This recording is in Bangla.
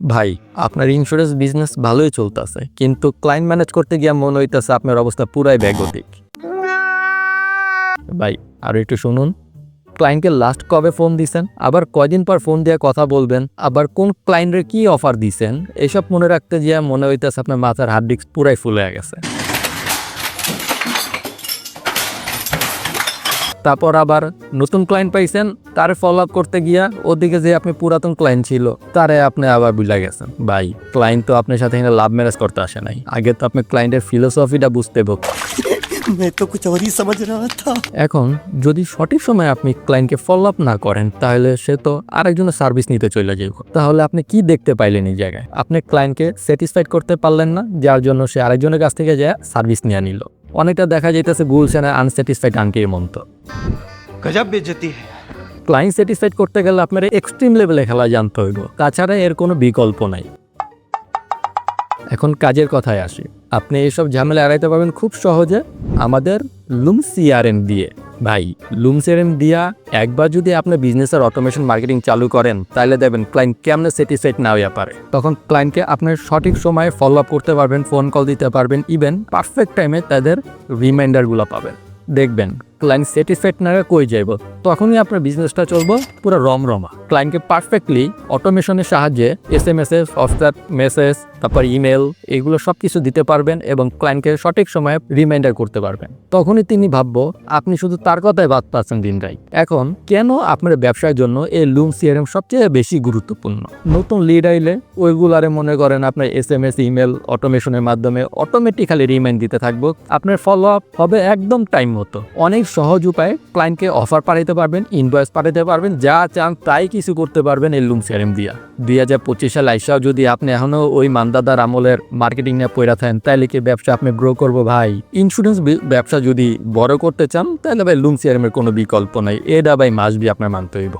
ভাই, আপনার ইন্স্যুরেন্স বিজনেস ভালোই চলতেছে, কিন্তু ক্লায়েন্ট ম্যানেজ করতে গিয়ে মনে হইতেছে আপনার অবস্থা পুরাই ব্যাগতিক ভাই, আর একটু শুনুন ক্লায়েন্টকে লাস্ট কবে ফোন দিছেন? আবার কয়দিন পর ফোন দিয়ে কথা বলবেন? আবার কোন ক্লায়েন্টের কি অফার দিছেন? এসব মনে রাখতে গিয়ে মনে হইতেছে আপনার মাথার হার্ড ডিস্ক পুরাই ফুলে গেছে। তারপর আবার নতুন ক্লায়েন্ট পাইছেন তার ফলো আপ করতে গিয়া ওদিকে যে আপনি পুরাতন ক্লায়েন্ট ছিল তারে আপনি আবার বুঝা গেছেন। ভাই ক্লায়েন্ট তো আপনার সাথে এখানে লাভ ম্যারেজ করতে আসে নাই। আগে তো আপনি ক্লায়েন্টের ফিলোসফিটা বুঝতে হবে এখন যদি সঠিক সময় আপনি ক্লায়েন্টকে ফলো আপ না করেন তাহলে সে তো আরেকজনের সার্ভিস নিতে চলে যাইব। তাহলে আপনি কি দেখতে পাইলেন এই জায়গায়? আপনি ক্লায়েন্টকে স্যাটিসফাইড করতে পারলেন না যার জন্য সে আরেকজনের কাছ থেকে যায় সার্ভিস নিয়ে নিল। অনেকটা দেখা যাইতেছে গুলশানের আনস্যাটিসফাইড আঙ্কির মতো গজব ক্লায়েন্ট স্যাটিসফাইড করতে গেলে আপনার এক্সট্রিম লেভেলে খেলা জানতে হইব। তাছাড়া এর কোনো বিকল্প নাই। এখন কাজের কথায় আসি। আপনি এইসব ঝামেলা এড়াইতে পারবেন খুব সহজে আমাদের লুম সিআরএন দিয়ে। ভাই, লুম সেরেম দিয়া একবার যদি আপনার বিজনেসের অটোমেশন মার্কেটিং চালু করেন তাহলে দেখবেন ক্লায়েন্ট কেমনে স্যাটিসফাইড না হইয়া পারে। তখন ক্লায়েন্টকে আপনার সঠিক সময়ে ফলো আপ করতে পারবেন ফোন কল দিতে পারবেন ইভেন পারফেক্ট টাইমে তাদের রিমাইন্ডারগুলো পাবেন। দেখবেন ক্লায়েন্ট স্যাটিসফাইড না কই যাইব? তখনই আপনার বিজনেসটা চলবো পুরো রমরমা। ক্লায়েন্টকে পারফেক্টলি অটোমেশনের সাহায্যে S M S S WhatsApp message তারপর ইমেল এগুলো সব কিছু দিতে পারবেন এবং ক্লায়েন্টকে সঠিক সময়ে রিমাইন্ডার করতে পারবেন। তখনই তিনি ভাববো, আপনি শুধু তার কথাই বাদ পাচ্ছেন দিনটাই এখন কেন আপনার ব্যবসার জন্য এই লুম সিআরএম সবচেয়ে বেশি গুরুত্বপূর্ণ? নতুন লিড আইলে ওইগুলারে মনে করেন আপনার এস এম এস ইমেল অটোমেশনের মাধ্যমে অটোমেটিক্যালি রিমাইন্ড দিতে থাকব। আপনার ফলো আপ হবে একদম টাইম মতো। অনেক সহজ উপায়ে ক্লায়েন্টকে অফার পাঠাইতে পারবেন ইনভয়েস পাঠাইতে পারবেন, যা চান তাই কিছু করতে পারবেন এই লুম সিআরএম দিয়া। দুই হাজার পঁচিশ সাল আইসাও যদি আপনি এখনও ওই মান্দাদার আমলের মার্কেটিং নিয়ে পড়া থাকেন তাহলে কি ব্যবসা আপনি গ্রো করব ভাই? ইন্স্যুরেন্স ব্যবসা যদি বড় করতে চান তাহলে ভাই লুম সিআরএম কোনো বিকল্প নাই। এটা ভাই মাসবি আপনার মানতে হইব।